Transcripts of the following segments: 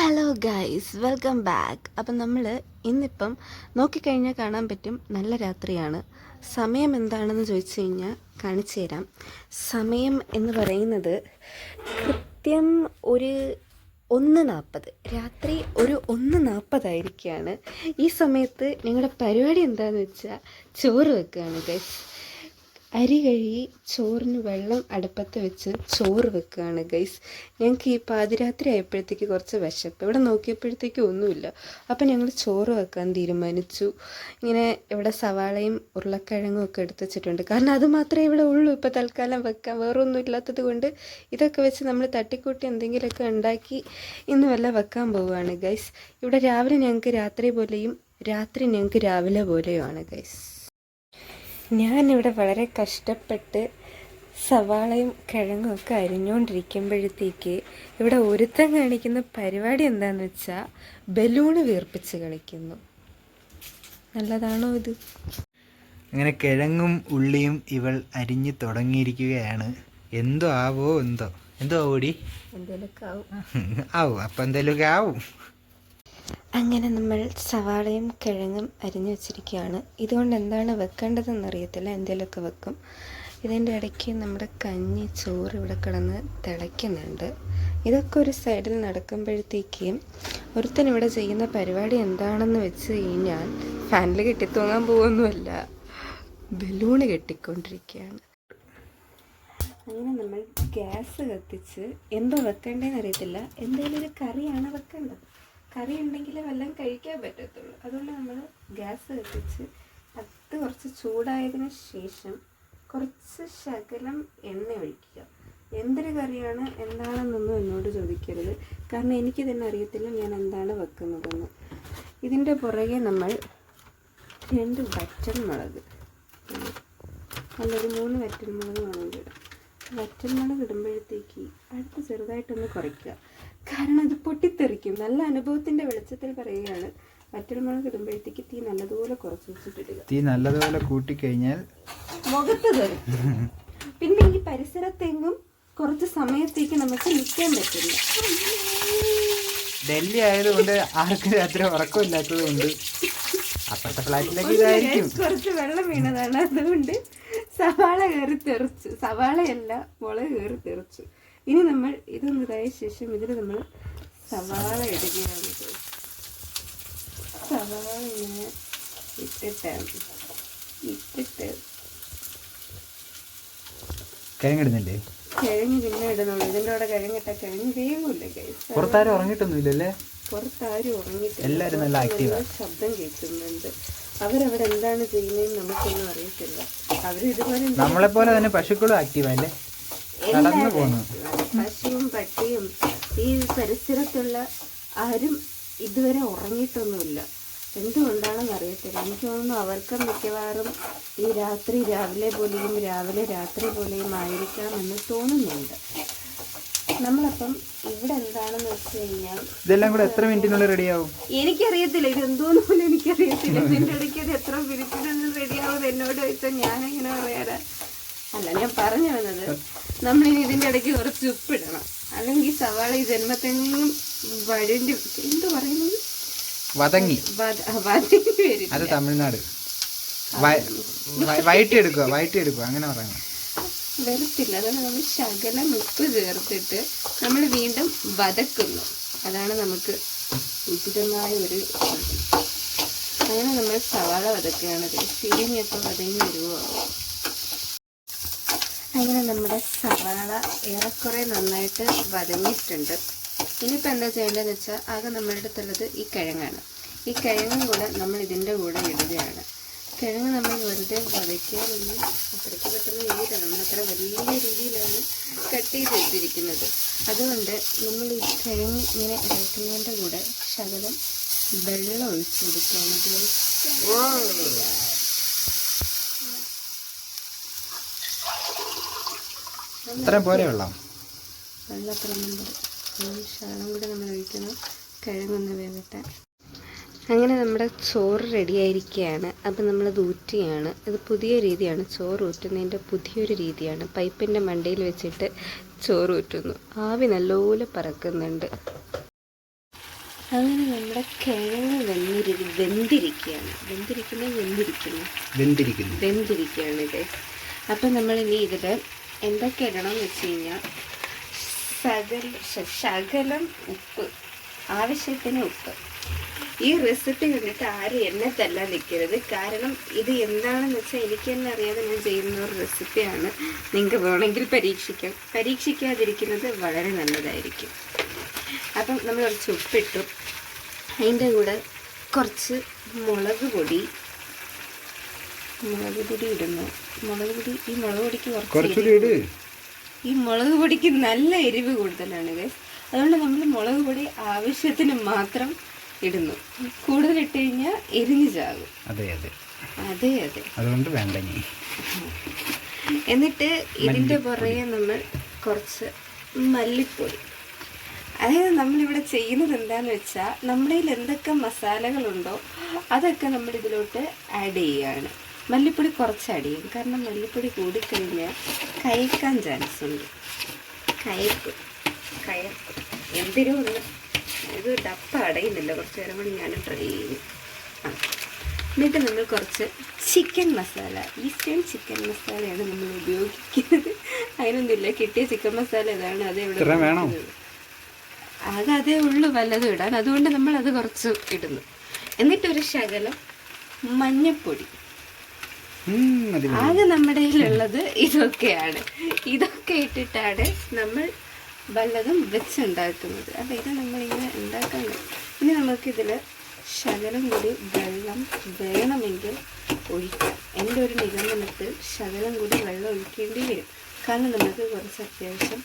Hello guys welcome back അപ്പം നമ്മൾ ഇന്നിപ്പം നോക്കിക്കഴിഞ്ഞാൽ കാണാൻ പറ്റും നല്ല രാത്രിയാണ്. സമയം എന്താണെന്ന് ചോദിച്ചു കഴിഞ്ഞാൽ കാണിച്ചു തരാം. സമയം എന്ന് പറയുന്നത് കൃത്യം ഒരു ഒന്ന് നാൽപ്പത്. രാത്രി ഒരു ഒന്ന് നാൽപ്പതായിരിക്കുകയാണ് ഈ സമയത്ത് ഞങ്ങളുടെ പരിപാടി എന്താണെന്ന് വെച്ചാൽ ചോറ് വെക്കുകയാണ് ഗൈസ് അരി കഴുകി ചോറിന് വെള്ളം അടുപ്പത്ത് വെച്ച് ചോറ് വെക്കുകയാണ് ഗൈസ് ഞങ്ങൾക്ക് ഈ പാതിരാത്രി ആയപ്പോഴത്തേക്ക് കുറച്ച് വിശപ്പ്. ഇവിടെ നോക്കിയപ്പോഴത്തേക്കും ഒന്നുമില്ല. അപ്പം ഞങ്ങൾ ചോറ് വെക്കാൻ തീരുമാനിച്ചു. ഇങ്ങനെ ഇവിടെ സവാളയും ഉരുളക്കിഴങ്ങും ഒക്കെ എടുത്ത് വെച്ചിട്ടുണ്ട്. കാരണം അത് മാത്രമേ ഇവിടെ ഉള്ളൂ. ഇപ്പോൾ തൽക്കാലം വെക്കാൻ വേറെ ഒന്നും ഇല്ലാത്തത് കൊണ്ട് ഇതൊക്കെ വെച്ച് നമ്മൾ തട്ടിക്കൂട്ടി എന്തെങ്കിലുമൊക്കെ ഉണ്ടാക്കി ഇന്ന് വല്ല വെക്കാൻ പോവുകയാണ് ഗൈസ് ഇവിടെ രാവിലെ ഞങ്ങൾക്ക് രാത്രി പോലെയും രാത്രി ഞങ്ങൾക്ക് രാവിലെ പോലെയുമാണ് ഗൈസ് ഞാനിവിടെ വളരെ കഷ്ടപ്പെട്ട് സവാളയും കിഴങ്ങും ഒക്കെ അരിഞ്ഞുകൊണ്ടിരിക്കുമ്പോഴത്തേക്ക് ഇവിടെ ഒരുത്തം കാണിക്കുന്ന പരിപാടി എന്താണെന്ന് വെച്ചാൽ ബലൂണ് വീർപ്പിച്ച് കളിക്കുന്നു. നല്ലതാണോ ഇത്? അങ്ങനെ കിഴങ്ങും ഉള്ളിയും ഇവൾ അരിഞ്ഞു തുടങ്ങിയിരിക്കുകയാണ്. എന്തോ ആവോ എന്തോ? എന്തോ ഓടി എന്തെങ്കിലുമൊക്കെ ആവും. ആവും? അപ്പം എന്തെങ്കിലുമൊക്കെ ആവും. അങ്ങനെ നമ്മൾ സവാളയും കിഴങ്ങും അരിഞ്ഞു വെച്ചിരിക്കുകയാണ്. ഇതുകൊണ്ട് എന്താണ് വെക്കേണ്ടതെന്ന് അറിയത്തില്ല. എന്തെങ്കിലുമൊക്കെ വെക്കും. ഇതിന്റെ ഇടയ്ക്ക് നമ്മുടെ കഞ്ഞി ചോറ് ഇവിടെ കിടന്ന് തിളയ്ക്കുന്നുണ്ട്. ഇതൊക്കെ ഒരു സൈഡിൽ നടക്കുമ്പോഴത്തേക്കും ഒരുത്തൻ ഇവിടെ ചെയ്യുന്ന പരിപാടി എന്താണെന്ന് വെച്ച് കഴിഞ്ഞാൽ ഫാനിൽ കെട്ടിത്തൂങ്ങാൻ പോകുന്നുമല്ല ബലൂണ് കെട്ടിക്കൊണ്ടിരിക്കുകയാണ്. അങ്ങനെ നമ്മൾ ഗ്യാസ് കത്തിച്ച് എന്തോ വെക്കേണ്ടതെന്ന് അറിയത്തില്ല. എന്തെങ്കിലും ഒരു കറിയാണ് വെക്കേണ്ടത്? കറി ഉണ്ടെങ്കിൽ വല്ലതും കഴിക്കാൻ പറ്റത്തുള്ളൂ. അതുകൊണ്ട് നമ്മൾ ഗ്യാസ് കത്തിച്ച് അത് കുറച്ച് ചൂടായതിനു ശേഷം കുറച്ച് ശകലം എണ്ണ ഒഴിക്കുക. എന്തൊരു കറിയാണ് എന്താണെന്നൊന്നും എന്നോട് ചോദിക്കരുത്. കാരണം എനിക്ക് തന്നെ അറിയത്തില്ല ഞാൻ എന്താണ് വെക്കുന്നതെന്ന്. ഇതിന്റെ പുറകെ നമ്മൾ രണ്ട് വറ്റൽ മുളക്. നല്ലൊരു മൂന്ന് വറ്റൽ മുളക് വേണമെങ്കിൽ ഇടാം. വറ്റൽ മുളക് ഇടുമ്പോഴത്തേക്ക് അടുത്ത് ചെറുതായിട്ടൊന്ന് കുറയ്ക്കുക. കാരണം അത് പൊട്ടിത്തെറിക്കും. നല്ല അനുഭവത്തിന്റെ വെളിച്ചത്തിൽ പറയുകയാണ് വറ്റൽമുളക് ഇടുമ്പോഴത്തേക്ക് തീ നല്ലതുപോലെ കുറച്ച് വെച്ചിട്ടിടുക. തീ നല്ലതുപോലെ കൂട്ടിക്കഴിഞ്ഞാൽ മുഖത്ത് തെറി പിന്നെ ഈ പരിസരത്തെങ്ങും കുറച്ച് സമയത്തേക്ക് നമുക്ക് നിൽക്കാൻ പറ്റില്ല. ഡൽഹി ആയതുകൊണ്ട് ആർക്കും രാത്രി ഉറക്കമില്ലാത്തത് കൊണ്ട് അപ്പുറത്തെ ഫ്ലാറ്റിലേക്ക് ഇതായിരിക്കും. കുറച്ച് വെള്ളം വീണതാണ്. അതുകൊണ്ട് സവാള കയറി തെറിച്ചു. സവാളയല്ല മുളക് കയറി തെറിച്ചു. ഇനി നമ്മൾ ഇതൊന്ന് ഇതായ ശേഷം ഇതിൽ നമ്മൾ സവാള ഇടുകയാണ്. സവാള ഇങ്ങനെ ഇട്ടിട്ട് ഇട്ടിട്ട് കിഴങ്ങിടുന്നില്ലേ കിഴങ്ങ് പിന്നെ ഇടുന്നുള്ളൂ ഇതിന്റെ കൂടെ കിഴങ്ങിട്ട കിഴങ്ങ് കൈസ് പുറത്താരും ഉറങ്ങിയിട്ടൊന്നുമില്ലല്ലേ പുറത്താരും ഉറങ്ങിട്ട് എല്ലാവരും നല്ല ആക്റ്റീവ് ശബ്ദം കേൾക്കുന്നുണ്ട്. അവരവിടെ എന്താണ് ചെയ്യുന്നതെന്ന് നമുക്കൊന്നും അറിയത്തില്ല. അവരിതുപോലെ നമ്മളെ പോലെ തന്നെ പശുക്കളും ആക്റ്റീവല്ലേ നടന്നു പോകുന്നു ഈ പരിസരത്തുള്ള ആരും ഇതുവരെ ഉറങ്ങിയിട്ടൊന്നുമില്ല. എന്തുകൊണ്ടാണെന്ന് അറിയത്തില്ല. എനിക്ക് തോന്നുന്നു അവർക്ക് മിക്കവാറും ഈ രാത്രി രാവിലെ പോലെയും രാവിലെ രാത്രി പോലെയും ആയിരിക്കാം എന്ന് തോന്നുന്നുണ്ട്. നമ്മളപ്പം ഇവിടെ എന്താണെന്ന് വെച്ച് കഴിഞ്ഞാൽ ഇതെല്ലാം കൂടെ എത്ര മിനിറ്റിനുള്ളിൽ റെഡിയാവും? എനിക്കറിയത്തില്ല. ഇത് എന്തോന്ന് പോലും എനിക്കറിയത്തില്ല. ഇതിന്റെ ഇടയ്ക്ക് ഇത് എത്ര മിനിറ്റിനുള്ളിൽ റെഡിയാവും എന്നോട് ചോദിച്ചാൽ ഞാൻ എങ്ങനെ പറയാനാ അല്ല ഞാൻ പറഞ്ഞു വന്നത് നമ്മളിനി ഇതിന്റെ ഇടയ്ക്ക് കുറച്ച് ഉപ്പിടണം. അല്ലെങ്കിൽ സവാള ഈ ജന്മത്തെങ്ങും വഴണ്ടി എന്ത് പറയുന്നത്? വതങ്ങി. അത് തമിഴ്നാട്. വയ- വയ- വയറ്റിയെടുക്കുക വയറ്റിയെടുക്കുക അങ്ങനെ പറയുന്നത്. വരത്തില്ല അതാണ് നമ്മൾ ശകലം ഉപ്പ് ചേർത്തിട്ട് നമ്മൾ വീണ്ടും വതക്കുന്നു. അതാണ് നമുക്ക് ഉചിതമായ ഒരു അങ്ങനെ നമ്മൾ സവാള വതക്കുകയാണ്. തിരിഞ്ഞൊക്കെ വതങ്ങി വരുമോ അങ്ങനെ നമ്മുടെ സവാള ഏറെക്കുറെ നന്നായിട്ട് വതങ്ങിയിട്ടുണ്ട്. ഇനിയിപ്പോൾ എന്താ ചെയ്യേണ്ടതെന്ന് വെച്ചാൽ ആകെ നമ്മുടെ അടുത്തുള്ളത് ഈ കിഴങ്ങാണ്. ഈ കിഴങ്ങും കൂടെ നമ്മൾ ഇതിന്റെ കൂടെ ഇടുകയാണ്. കിഴങ്ങ് നമ്മൾ വെറുതെ വതയ്ക്കാറൊന്നും അത്രയ്ക്ക് പെട്ടെന്ന് ചെയ്തില്ല നമ്മൾ അത്ര വലിയ രീതിയിലാണ് കട്ട് ചെയ്ത് വെച്ചിരിക്കുന്നത്. അതുകൊണ്ട് നമ്മൾ ഈ കിഴങ്ങ് ഇങ്ങനെ ഇറക്കുന്നതിന്റെ കൂടെ ശകലം വെള്ളം ഒഴിച്ചു കൊടുക്കുകയാണ്. ഇത് ഇത്രയും പോരെ വെള്ളം ശകലം കൂടി നമ്മൾ ഒഴിക്കണം. കിഴങ്ങൊന്ന് വേവട്ടെ. അങ്ങനെ നമ്മുടെ ചോറ് റെഡിയായിരിക്കുകയാണ് അപ്പം നമ്മളത് ഊറ്റിയാണ് ഇത് പുതിയ രീതിയാണ്. ചോറ് ഊറ്റുന്നതിന്റെ പുതിയൊരു രീതിയാണ്. പൈപ്പിന്റെ മണ്ടയിൽ വെച്ചിട്ട് ചോറ് ഊറ്റുന്നു. ആവി നല്ലപോലെ പറക്കുന്നുണ്ട്. അങ്ങനെ നമ്മുടെ കിഴങ്ങ് വെന്തിരി വെന്തിരിക്കുകയാണ്. വെന്തിരിക്കുന്നത് വെന്തിരിക്കുന്നു. വെന്തിരിക്കുന്നു. വെന്തിരിക്കുകയാണ് ഇത്. അപ്പം നമ്മളിനി ഇതിൽ എന്തൊക്കെ ഇടണം എന്ന് വെച്ച് കഴിഞ്ഞാൽ ശകൽ ശകലം ഉപ്പ് ആവശ്യത്തിന് ഉപ്പ്. ഈ റെസിപ്പി കണ്ടിട്ട് ആരും എന്നെ തല്ലാൻ നിൽക്കരുത് കാരണം ഇത് എന്താണെന്ന് വെച്ചാൽ എനിക്ക് തന്നെ അറിയാതെ ഞാൻ ചെയ്യുന്ന ഒരു റെസിപ്പിയാണ് നിങ്ങൾക്ക് വേണമെങ്കിൽ പരീക്ഷിക്കാം. പരീക്ഷിക്കാതിരിക്കുന്നത് വളരെ നല്ലതായിരിക്കും. അപ്പം നമ്മൾ കുറച്ച് ഉപ്പിട്ടു. അതിന്റെ കൂടെ കുറച്ച് മുളക് പൊടി മുളക് പൊടി ഇടുന്നു. മുളക് പൊടി ഈ മുളക് പൊടിക്ക് കുറച്ച് കുറച്ചുകൂടി ഇട്. ഈ മുളക് പൊടിക്ക് നല്ല എരിവ് കൂടുതലാണ് അതുകൊണ്ട് നമ്മൾ മുളക് പൊടി ആവശ്യത്തിന് മാത്രം ഇടുന്നു. കൂടുതൽ ഇട്ട് കഴിഞ്ഞാൽ എരിഞ്ഞു ചാകും. അതെ അതെ. അതെ അതെ. അതുകൊണ്ട് വേണ്ട എന്നിട്ട് ഇതിന്റെ പുറകെ നമ്മൾ കുറച്ച് മല്ലിപ്പൊടി. അതായത് നമ്മളിവിടെ ചെയ്യുന്നത് എന്താന്ന് വെച്ചാൽ നമ്മുടെ കയ്യിൽ എന്തൊക്കെ മസാലകളുണ്ടോ അതൊക്കെ നമ്മൾ ഇതിലോട്ട് ആഡ് ചെയ്യുകയാണ് മല്ലിപ്പൊടി കുറച്ച് അടിയും കാരണം മല്ലിപ്പൊടി കൂടിക്കഴിഞ്ഞാൽ കയക്കാൻ ചാൻസ് ഉണ്ട് കയപ്പ്. കയപ്പ്. എന്തിനും ഒന്ന് ഇത് ഡപ്പ അടയുന്നില്ല. കുറച്ച് നേരം കൂടി ഞാൻ ട്രൈ ചെയ്യും. ആ. എന്നിട്ട് നമ്മൾ കുറച്ച് ചിക്കൻ മസാല ഈസ്റ്റേൺ ചിക്കൻ മസാലയാണ് നമ്മൾ ഉപയോഗിക്കുന്നത്. അതിനൊന്നുമില്ല. കിട്ടിയ ചിക്കൻ മസാല ഇതാണ് അതേ ഇവിടെ അത് ഉള്ളൂ. വല്ലതും ഇടാൻ. അതുകൊണ്ട് നമ്മൾ അത് കുറച്ച് ഇടുന്നു. എന്നിട്ടൊരു ശകലം മഞ്ഞപ്പൊടി. ആകെ നമ്മുടെ കയ്യിലുള്ളത് ഇതൊക്കെയാണ്. ഇതൊക്കെ ഇട്ടിട്ടാണ് നമ്മൾ വല്ലതും വെച്ചുണ്ടാക്കുന്നത്. അപ്പം ഇത് നമ്മളിങ്ങനെ ഉണ്ടാക്കാൻ ഇനി നമുക്കിതിൽ ശകലം കൂടി വെള്ളം വേണമെങ്കിൽ ഒഴിക്കാം. എന്റെ ഒരു നിഗമനത്തിൽ ശകലം കൂടി വെള്ളം ഒഴിക്കേണ്ടി വരും. കാരണം നമുക്ക് കുറച്ച് അത്യാവശ്യം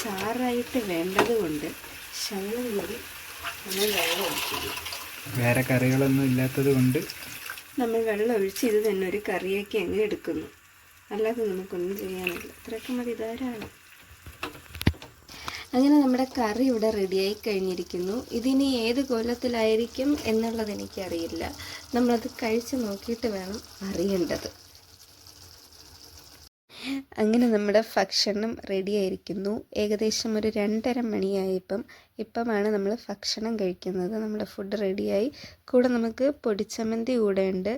ചാറായിട്ട് വേണ്ടത് കൊണ്ട് ശകലം കൂടി നമ്മൾ വെള്ളം ഒഴിക്കുന്നു. വേറെ കറികളൊന്നും ഇല്ലാത്തത് കൊണ്ട് നമ്മൾ വെള്ളം ഒഴിച്ച് ഇത് തന്നെ ഒരു കറിയാക്കി അങ്ങ് എടുക്കുന്നു. അല്ലാതെ നമുക്കൊന്നും ചെയ്യാനില്ല. ഇത്രയൊക്കെ മതി ധാരാളം. അങ്ങനെ നമ്മുടെ കറി ഇവിടെ റെഡിയായി കഴിഞ്ഞിരിക്കുന്നു. ഇതിനി ഏത് കോലത്തിലായിരിക്കും എന്നുള്ളത് എനിക്കറിയില്ല. നമ്മളത് കഴിച്ച് നോക്കിയിട്ട് വേണം അറിയേണ്ടത്. അങ്ങനെ നമ്മുടെ ഭക്ഷണം റെഡിയായിരിക്കുന്നു ഏകദേശം ഒരു രണ്ടര മണിയായപ്പം ഇപ്പമാണ് നമ്മൾ ഭക്ഷണം കഴിക്കുന്നത്. നമ്മുടെ ഫുഡ് റെഡിയായി കൂടെ നമുക്ക് പൊടിച്ചമ്മന്തി കൂടെ ഉണ്ട്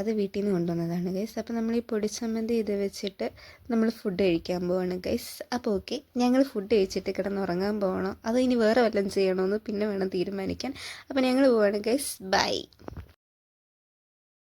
അത് വീട്ടിൽ നിന്ന് കൊണ്ടുവന്നതാണ് ഗൈസ് അപ്പോൾ നമ്മൾ ഈ പൊടിച്ചമ്മന്തി ഇത് വെച്ചിട്ട് നമ്മൾ ഫുഡ് കഴിക്കാൻ പോവാണ് ഗൈസ് അപ്പോൾ ഓക്കെ ഞങ്ങൾ ഫുഡ് കഴിച്ചിട്ട് കിടന്ന് ഉറങ്ങാൻ പോകണോ അതോ ഇനി വേറെ വല്ലതും ചെയ്യണമെന്ന് പിന്നെ വേണം തീരുമാനിക്കാൻ. അപ്പോൾ ഞങ്ങൾ പോവാണ് ഗൈസ് ബൈ